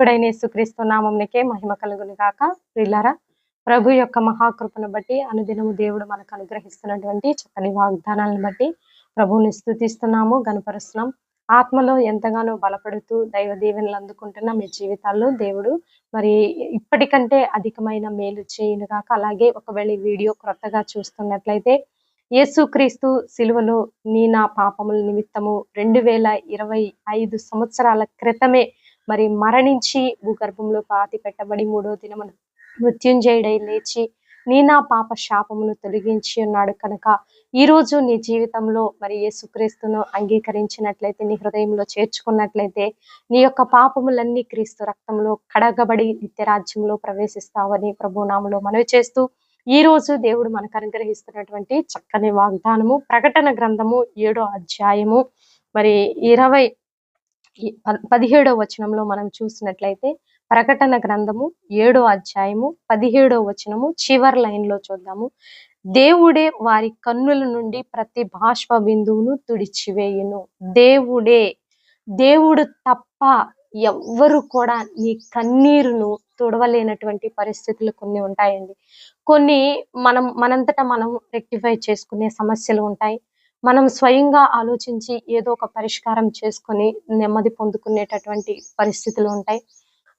రక్షకుడైన యేసుక్రీస్తు నామంనికే మహిమ కలుగును గాక. ప్రిల్లరా ప్రభు యొక్క మహాకృపను బట్టి అనుదినము దేవుడు మనకు అనుగ్రహిస్తున్నటువంటి చక్కని వాగ్దానాలను బట్టి ప్రభువుని స్థుతిస్తున్నాము గనపరుస్తున్నాం ఆత్మలో ఎంతగానో బలపడుతూ దైవ దీవెనలు అందుకుంటున్న మీ జీవితాల్లో దేవుడు మరి ఇప్పటికంటే అధికమైన మేలు చేయను కాక అలాగే ఒకవేళ ఈ వీడియో క్రొత్తగా చూస్తున్నట్లయితే యేసుక్రీస్తు సిలువలో నీ నా పాపముల నిమిత్తము రెండు వేల ఇరవై ఐదు సంవత్సరాల క్రితమే మరి మరణించి భూగర్భంలో పాతి పెట్టబడి మూడో దినమున మృత్యుంజయుడై లేచి నీ నా పాప శాపమును తొలగించి ఉన్నాడు కనుక ఈ రోజు నీ జీవితంలో మరి యేసుక్రీస్తును అంగీకరించినట్లయితే నీ హృదయంలో చేర్చుకున్నట్లయితే నీ యొక్క పాపములన్నీ క్రీస్తు రక్తంలో కడగబడి నిత్యరాజ్యంలో ప్రవేశిస్తావని ప్రభునామంలో మనవి చేస్తూ ఈ రోజు దేవుడు మనకు అనుగ్రహిస్తున్నటువంటి చక్కని వాగ్దానము ప్రకటన గ్రంథము ఏడో అధ్యాయము మరి ఇరవై పదిహేడవ ప- పదిహేడో వచనంలో మనం చూసినట్లయితే ప్రకటన గ్రంథము ఏడో అధ్యాయము పదిహేడో వచనము చివరి లైన్లో చూద్దాము. దేవుడే వారి కన్నుల నుండి ప్రతి బాష్ప బిందువును తుడిచివేయును. దేవుడే దేవుడు తప్ప ఎవ్వరు కూడా నీ కన్నీరును తుడవలేనటువంటి పరిస్థితులు కొన్ని ఉంటాయండి. కొన్ని మనం మనంతటా మనం రెక్టిఫై చేసుకునే సమస్యలు ఉంటాయి. మనం స్వయంగా ఆలోచించి ఏదో ఒక పరిష్కారం చేసుకొని నెమ్మది పొందుకునేటటువంటి పరిస్థితులు ఉంటాయి.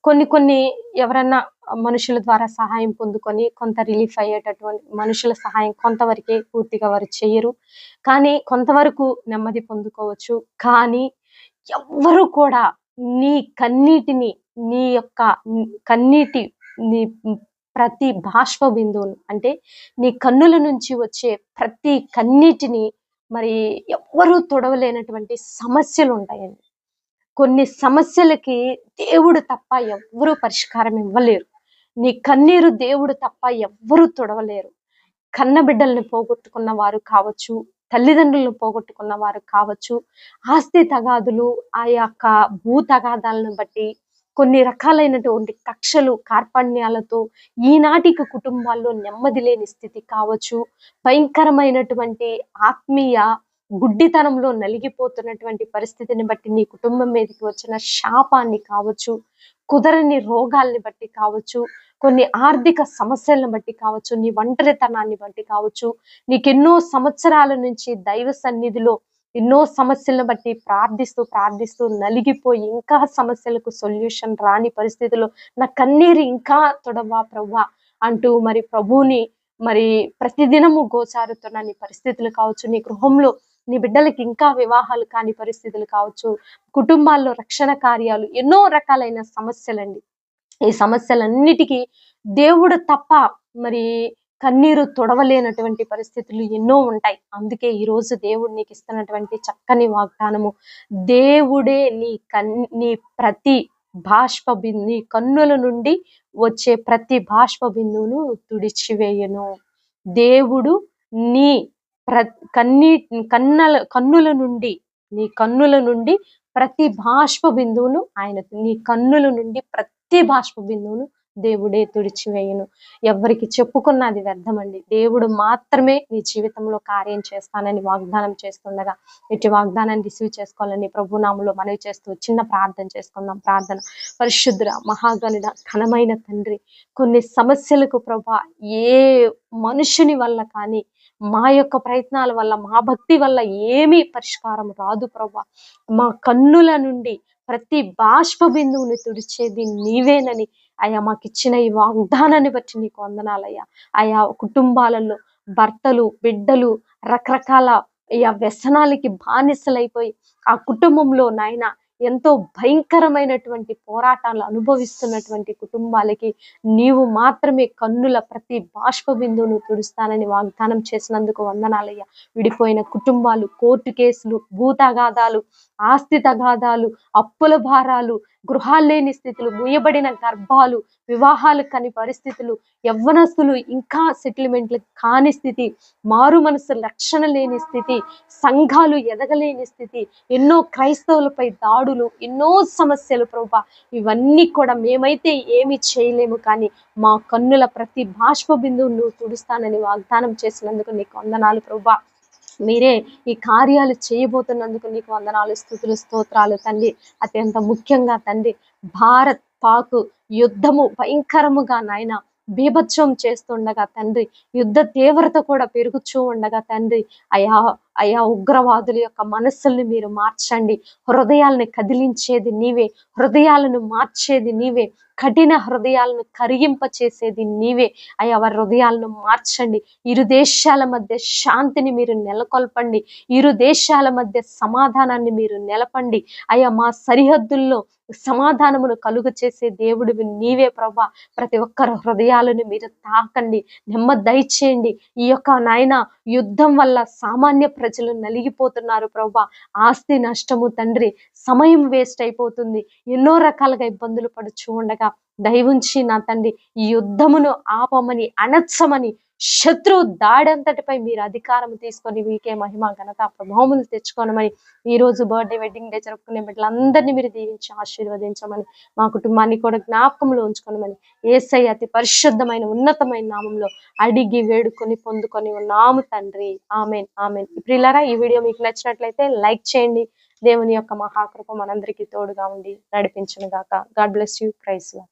కొన్ని కొన్ని ఎవరన్నా మనుషుల ద్వారా సహాయం పొందుకొని కొంత రిలీఫ్ అయ్యేటటువంటి మనుషుల సహాయం కొంతవరకే పూర్తిగా వారు చేయరు. కానీ కొంతవరకు నెమ్మది పొందుకోవచ్చు. కానీ ఎవ్వరు కూడా నీ కన్నీటిని నీ యొక్క కన్నీటి నీ ప్రతి బాష్ప బిందువును అంటే నీ కన్నుల నుంచి వచ్చే ప్రతి కన్నీటిని మరి ఎవ్వరూ తొడవలేనటువంటి సమస్యలు ఉంటాయండి కొన్ని సమస్యలకి దేవుడు తప్ప ఎవ్వరూ పరిష్కారం ఇవ్వలేరు. నీ కన్నీరు దేవుడు తప్ప ఎవ్వరూ తొడవలేరు. కన్న బిడ్డల్ని పోగొట్టుకున్న వారు కావచ్చు తల్లిదండ్రులను పోగొట్టుకున్న వారు కావచ్చు ఆస్తి తగాదులు ఆ యొక్క భూ తగాదాలను బట్టి కొన్ని రకాలైనటువంటి కక్షలు కార్పణ్యాలతో ఈనాటికి కుటుంబాల్లో నెమ్మది లేని స్థితి కావచ్చు. భయంకరమైనటువంటి ఆత్మీయ గుడ్డితనంలో నలిగిపోతున్నటువంటి పరిస్థితిని బట్టి నీ కుటుంబం మీదకి వచ్చిన శాపాన్ని కావచ్చు కుదరని రోగాల్ని బట్టి కావచ్చు కొన్ని ఆర్థిక సమస్యలను బట్టి కావచ్చు నీ ఒంటరితనాన్ని బట్టి కావచ్చు నీకెన్నో సంవత్సరాల నుంచి దైవ సన్నిధిలో ఎన్నో సమస్యలను బట్టి ప్రార్థిస్తూ ప్రార్థిస్తూ నలిగిపోయి ఇంకా సమస్యలకు సొల్యూషన్ రాని పరిస్థితిలో నా కన్నీరు ఇంకా తొడవా ప్రవ్వా అంటూ మరి ప్రభువుని మరి ప్రతిదినము గోచారుతున్న నీ పరిస్థితులు కావచ్చు నీ గృహంలో నీ బిడ్డలకి ఇంకా వివాహాలు కాని పరిస్థితులు కావచ్చు కుటుంబాల్లో రక్షణ కార్యాలు ఎన్నో రకాలైన సమస్యలండి. ఈ సమస్యలన్నిటికీ దేవుడు తప్ప మరి కన్నీరు తొడవలేనటువంటి పరిస్థితులు ఎన్నో ఉంటాయి. అందుకే ఈ రోజు దేవుడు నీకు ఇస్తున్నటువంటి చక్కని వాగ్దానము. దేవుడే నీ కన్ నీ ప్రతి బాష్ప బిందు నీ కన్నుల నుండి వచ్చే ప్రతి బాష్ప బిందువును తుడిచివేయను. దేవుడు నీ ప్ర కన్నీ కన్నల కన్నుల నుండి నీ కన్నుల నుండి ప్రతి బాష్ప బిందువును ఆయన నీ కన్నుల నుండి ప్రతి బాష్ప బిందువును దేవుడే తుడిచివేయును. ఎవరికి చెప్పుకున్నది వ్యర్థమండి. దేవుడు మాత్రమే నీ జీవితంలో కార్యం చేస్తానని వాగ్దానం చేస్తుండగా ఇటు వాగ్దానాన్ని రిసీవ్ చేసుకోవాలని ప్రభునామంలో మనవి చేస్తూ చిన్న ప్రార్థన చేసుకుందాం. ప్రార్థన. పరిశుద్ధుర మహాగణుడ ఘనమైన తండ్రి కొన్ని సమస్యలకు ప్రభా ఏ మనుషుని వల్ల కానీ మా యొక్క ప్రయత్నాల వల్ల మా భక్తి వల్ల ఏమీ పరిష్కారం రాదు ప్రభా. మా కన్నుల నుండి ప్రతి బాష్ప బిందువుని తుడిచేది నీవేనని అయ్యా మాకు ఇచ్చిన ఈ వాగ్దానాన్ని బట్టి నీకు వందనాలయ్యా. ఆయా కుటుంబాలలో భర్తలు బిడ్డలు రకరకాల అయ్యా వ్యసనాలకి బానిసలైపోయి ఆ కుటుంబంలో నాయన ఎంతో భయంకరమైనటువంటి పోరాటాలు అనుభవిస్తున్నటువంటి కుటుంబాలకి నీవు మాత్రమే కన్నుల ప్రతి బాష్ప బిందువును తుడుస్తానని వాగ్దానం చేసినందుకు వందనాలయ్య. విడిపోయిన కుటుంబాలు కోర్టు కేసులు భూతగాదాలు ఆస్తి తగాదాలు అప్పుల భారాలు గృహాలు లేని స్థితులు ముయబడిన గర్భాలు వివాహాలు కాని పరిస్థితులు యవ్వనస్తులు ఇంకా సెటిల్మెంట్లు కాని స్థితి మారు మనసు రక్షణ లేని స్థితి సంఘాలు ఎదగలేని స్థితి ఎన్నో క్రైస్తవులపై దాడు దాడులు ఎన్నో సమస్యలు ప్రభా. ఇవన్నీ కూడా మేమైతే ఏమి చేయలేము కానీ మా కన్నుల ప్రతి బాష్ప బిందువు నువ్వు తుడుస్తానని వాగ్దానం చేసినందుకు నీకు వందనాలు ప్రభా. మీరే ఈ కార్యాలు చేయబోతున్నందుకు నీకు వందనాలు స్థుతులు స్తోత్రాలు తండ్రి. అత్యంత ముఖ్యంగా తండ్రి భారత్ పాకు యుద్ధము భయంకరముగా నాయన బీభత్సం చేస్తుండగా తండ్రి యుద్ధ తీవ్రత కూడా పెరుగుచూ ఉండగా తండ్రి అయా అయ్యా ఉగ్రవాదుల యొక్క మనస్సుల్ని మీరు మార్చండి. హృదయాలను కదిలించేది నీవే. హృదయాలను మార్చేది నీవే. కఠిన హృదయాలను కరిగింప చేసేది నీవే. అయ్యా వారి హృదయాలను మార్చండి. ఇరు దేశాల మధ్య శాంతిని మీరు నెలకొల్పండి. ఇరు దేశాల మధ్య సమాధానాన్ని మీరు నెలపండి. అయ్యా మా సరిహద్దుల్లో సమాధానమును కలుగు చేసే దేవుడు నీవే ప్రభా. ప్రతి ఒక్కరు హృదయాలను మీరు తాకండి. నెమ్మది దయచేయండి. ఈ యొక్క నాయన యుద్ధం వల్ల సామాన్య ప్రజలు నలిగిపోతున్నారు ప్రభా ఆస్తి నష్టము తండ్రి సమయం వేస్ట్ అయిపోతుంది. ఎన్నో రకాలుగా ఇబ్బందులు పడుచు ఉండగా దయవుంచి నా తండ్రి ఈ యుద్ధమును ఆపమని అనచ్చమని శత్రు దాడంతటిపై మీరు అధికారం తీసుకొని మీకే మహిమ ఘనత ప్రభావములు తెచ్చుకోనమని ఈ రోజు బర్త్డే వెడ్డింగ్ డే జరుపుకునే బిడ్డలందరినీ మీరు దీవించి ఆశీర్వదించమని మా కుటుంబాన్ని కూడా జ్ఞాపకంలో ఉంచుకోనమని ఏసై అతి పరిశుద్ధమైన ఉన్నతమైన నామంలో అడిగి వేడుకొని పొందుకొని ఉన్నాము తండ్రి. Amen amen. ప్రియులారా ఈ వీడియో మీకు నచ్చినట్లయితే లైక్ చేయండి. దేవుని యొక్క మహాకృప మనందరికీ తోడుగా ఉండి నడిపించను గాక. God bless you. Praise law